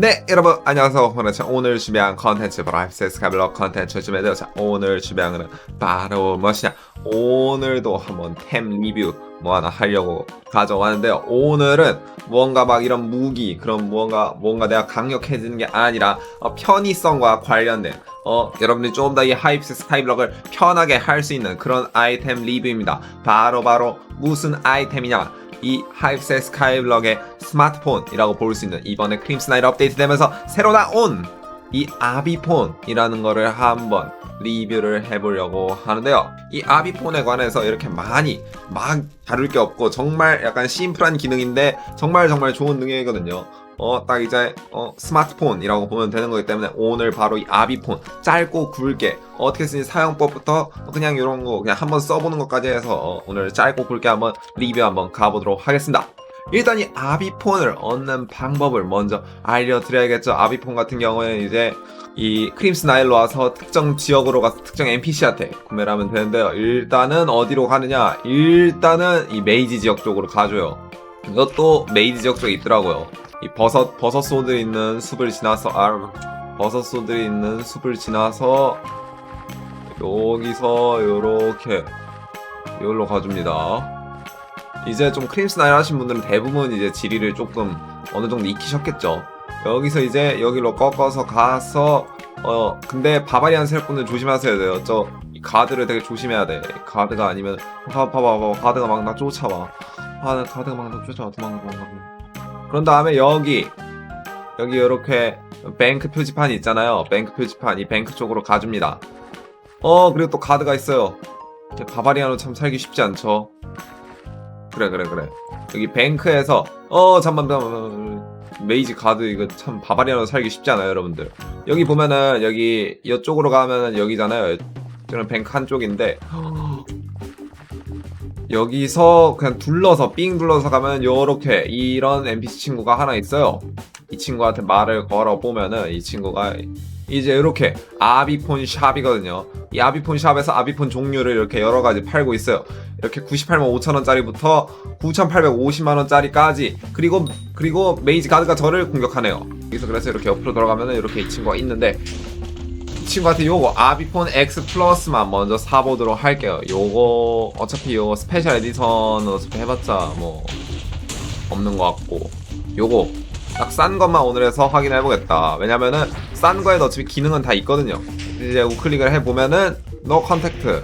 네 여러분 안녕하세요. 오늘 준비한 컨텐츠 바로 하이프세스 카빌러 컨텐츠 준비해요 자 오늘 준비한 거는 바로 무엇이냐? 오늘도 한번 템 리뷰 뭐 하나 하려고 가져왔는데요. 오늘은 뭔가 막 이런 무기 그런 뭔가 뭔가 내가 강력해지는 게 아니라 어, 편의성과 관련된 어 여러분들이 좀더이 하이프세스 카빌럭을 편하게 할 수 있는 그런 아이템 리뷰입니다. 바로 바로 무슨 아이템이냐 이 하이프세 스카이블럭의 스마트폰이라고 볼 수 있는 이번에 크림스나이트 업데이트 되면서 새로 나온 이 아비폰이라는 거를 한번 리뷰를 해보려고 하는데요. 이 아비폰에 관해서 이렇게 많이 막 다룰 게 없고 정말 약간 심플한 기능인데 정말 정말 좋은 능력이거든요. 어, 딱 이제, 어, 스마트폰이라고 보면 되는 거기 때문에 오늘 바로 이 아비폰, 짧고 굵게, 어떻게 쓰는 사용법부터 그냥 이런 거 그냥 한번 써보는 것까지 해서 어, 오늘 짧고 굵게 한번 리뷰 한번 가보도록 하겠습니다. 일단 이 아비폰을 얻는 방법을 먼저 알려드려야겠죠. 아비폰 같은 경우에는 이제 이 크림스나일로 와서 특정 지역으로 가서 특정 NPC한테 구매를 하면 되는데요. 일단은 어디로 가느냐? 일단은 이 메이지 지역 쪽으로 가줘요. 이것도 메이지 지역 쪽에 있더라고요. 이 버섯 버섯 소들 있는 숲을 지나서 아 버섯 소들이 있는 숲을 지나서 여기서 요렇게 여기로 가줍니다. 이제 좀 크림스나일 하신 분들은 대부분 이제 지리를 조금 어느 정도 익히셨겠죠. 여기서 이제 여기로 꺾어서 가서 어 근데 바바리안 셀분들 조심하셔야 돼요. 저이 가드를 되게 조심해야 돼. 가드가 아니면 봐봐 봐봐 가드가 막 나 쫓아와. 아 가드가 막 나 쫓아와 도망가 도망가. 그런 다음에 여기 여기 이렇게 뱅크 표지판이 있잖아요. 뱅크 표지판 이 뱅크 쪽으로 가줍니다. 어 그리고 또 가드가 있어요. 바바리안으로 참 살기 쉽지 않죠. 그래 그래 그래. 여기 뱅크에서 어 잠깐만 잠깐만 메이지 가드 이거 참 바바리안으로 살기 쉽지 않아요 여러분들. 여기 보면은 여기 이쪽으로 가면은 여기잖아요. 저는 뱅크 한쪽인데 여기서 그냥 둘러서 삥 둘러서 가면 요렇게 이런 NPC 친구가 하나 있어요. 이 친구한테 말을 걸어 보면은 이 친구가 이제 이렇게 아비폰 샵이거든요. 이 아비폰 샵에서 아비폰 종류를 이렇게 여러 가지 팔고 있어요. 이렇게 98만 5천 원짜리부터 9,850만 원짜리까지 그리고 그리고 메이지 가드가 저를 공격하네요. 여기서 그래서 이렇게 옆으로 돌아가면은 이렇게 이 친구가 있는데 이 친구한테 요거 아비폰 X 플러스만 먼저 사보도록 할게요. 요거 어차피 요거 스페셜 에디션은 어차피 해봤자 뭐 없는 것 같고 요거 딱 싼 것만 오늘 해서 확인해 보겠다. 왜냐면은 싼 거에도 어차피 기능은 다 있거든요. 이제 우클릭을 해 보면은 노 컨택트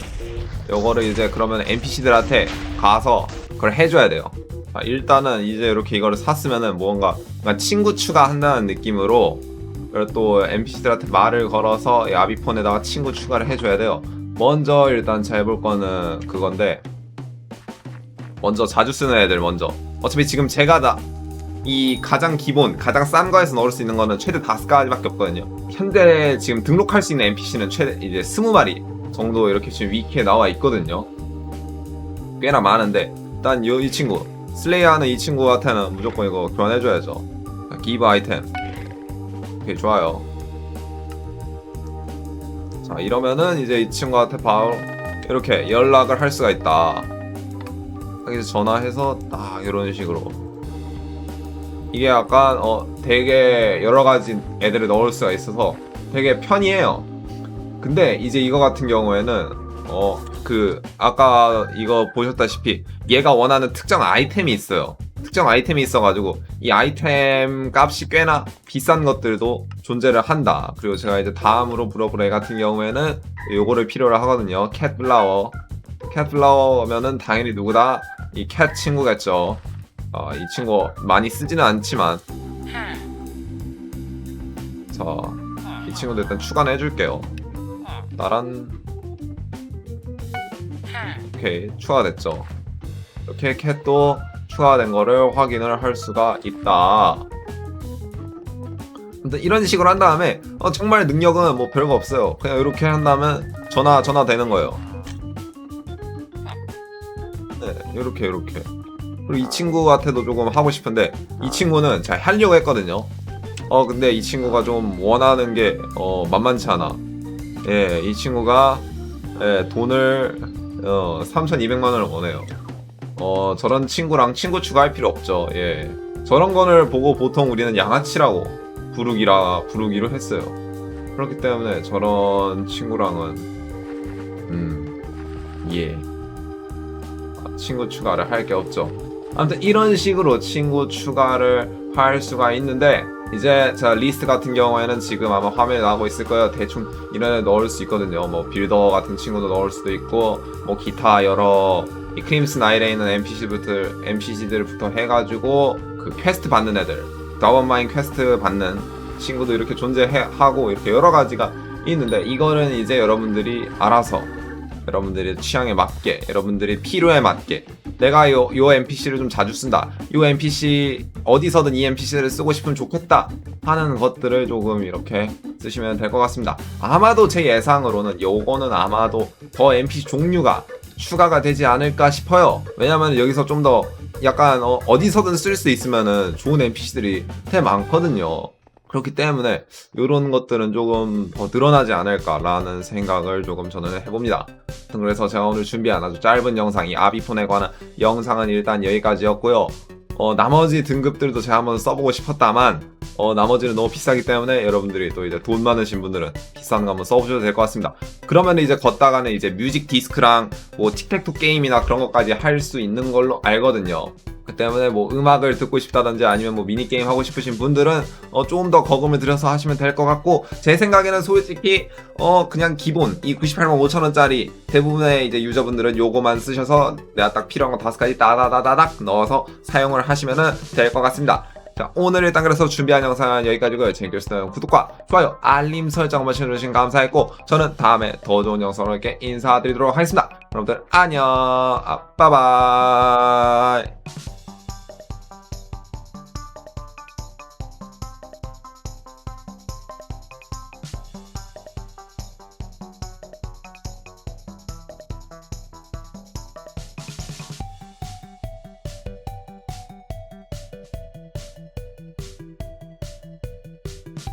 요거를 이제 그러면 NPC들한테 가서 그걸 해줘야 돼요. 자, 일단은 이제 이렇게 이거를 샀으면은 뭔가 친구 추가한다는 느낌으로 그리고 또 NPC들한테 말을 걸어서 이 아비폰에다가 친구 추가를 해줘야 돼요. 먼저 일단 잘 해볼 거는 그건데 먼저 자주 쓰는 애들 먼저 어차피 지금 제가 다 이 가장 기본, 가장 싼 거에서 넣을 수 있는 거는 최대 다섯 가지밖에 없거든요. 현재 지금 등록할 수 있는 NPC는 최대 이제 스무 마리 정도 이렇게 지금 위키에 나와 있거든요. 꽤나 많은데 일단 요, 이 친구 슬레이 하는 이 친구한테는 무조건 이거 교환해줘야죠. 기브 아이템. 오케이 좋아요. 자 이러면은 이제 이 친구한테 바로 이렇게 연락을 할 수가 있다. 여기서 전화해서 딱 이런 식으로 이게 약간 어 되게 여러 가지 애들을 넣을 수가 있어서 되게 편이에요. 근데 이제 이거 같은 경우에는 어 그 아까 이거 보셨다시피 얘가 원하는 특정 아이템이 있어요. 특정 아이템이 있어가지고 이 아이템 값이 꽤나 비싼 것들도 존재를 한다. 그리고 제가 이제 다음으로 물어볼 애 같은 경우에는 요거를 필요로 하거든요. 캣 플라워. 캣 플라워면은 당연히 누구다 이 캣 친구겠죠. 어, 이 친구 많이 쓰지는 않지만 자, 이 친구도 일단 추가는 해줄게요. 나란 오케이 추가됐죠. 이렇게 캣도 추가된 거를 확인을 할 수가 있다. 아무튼 이런 식으로 한 다음에 어, 정말 능력은 뭐 별거 없어요. 그냥 이렇게 한 다음에 전화 전화 되는 거예요. 네, 이렇게 이렇게. 그리고 이 친구한테도 조금 하고 싶은데 이 친구는 제가 하려고 했거든요. 어 근데 이 친구가 좀 원하는 게 어, 만만치 않아. 예, 이 친구가 예, 돈을 어, 3,200만 원을 원해요. 어 저런 친구랑 친구 추가할 필요 없죠. 예, 저런 거를 보고 보통 우리는 양아치라고 부르기라 부르기로 했어요. 그렇기 때문에 저런 친구랑은 음 예. 아, 친구 추가를 할 게 없죠. 아무튼 이런 식으로 친구 추가를 할 수가 있는데 이제 자 리스트 같은 경우에는 지금 아마 화면에 나오고 있을 거예요. 대충 이런 애 넣을 수 있거든요. 뭐 빌더 같은 친구도 넣을 수도 있고 뭐 기타 여러 이 크림슨 아일에 있는 NPC부터 NPC들부터 해가지고 그 퀘스트 받는 애들 다원마인 퀘스트 받는 친구도 이렇게 존재하고 이렇게 여러 가지가 있는데 이거는 이제 여러분들이 알아서 여러분들의 취향에 맞게 여러분들이 필요에 맞게 내가 요, 요 NPC를 좀 자주 쓴다. 요 NPC 어디서든 이 NPC를 쓰고 싶으면 좋겠다 하는 것들을 조금 이렇게 쓰시면 될 것 같습니다. 아마도 제 예상으로는 요거는 아마도 더 NPC 종류가 추가가 되지 않을까 싶어요. 왜냐면 여기서 좀 더 약간 어, 어디서든 쓸 수 있으면은 좋은 NPC들이 꽤 많거든요 그렇기 때문에 이런 것들은 조금 더 늘어나지 않을까라는 생각을 조금 저는 해봅니다. 그래서 제가 오늘 준비한 아주 짧은 영상, 이 아비폰에 관한 영상은 일단 여기까지였고요. 어, 나머지 등급들도 제가 한번 써보고 싶었다만, 어, 나머지는 너무 비싸기 때문에 여러분들이 또 이제 돈 많으신 분들은 비싼 거 한번 써보셔도 될 것 같습니다. 그러면 이제 걷다가는 이제 뮤직 디스크랑 뭐 틱택투 게임이나 그런 것까지 할 수 있는 걸로 알거든요. 그 때문에 뭐 음악을 듣고 싶다든지 아니면 뭐 미니게임 하고 싶으신 분들은 어 조금 더 거금을 들여서 하시면 될 것 같고 제 생각에는 솔직히 어 그냥 기본 이 98만 5천원짜리 대부분의 이제 유저분들은 요거만 쓰셔서 내가 딱 필요한 거 다섯 가지 따다다다닥 넣어서 사용을 하시면은 될 것 같습니다. 자 오늘 일단 그래서 준비한 영상은 여기까지고요. 재밌게 구독과 좋아요 알림 설정 한번 해주시면 감사했고 저는 다음에 더 좋은 영상으로 이렇게 인사드리도록 하겠습니다. 여러분들 안녕 아, 빠바이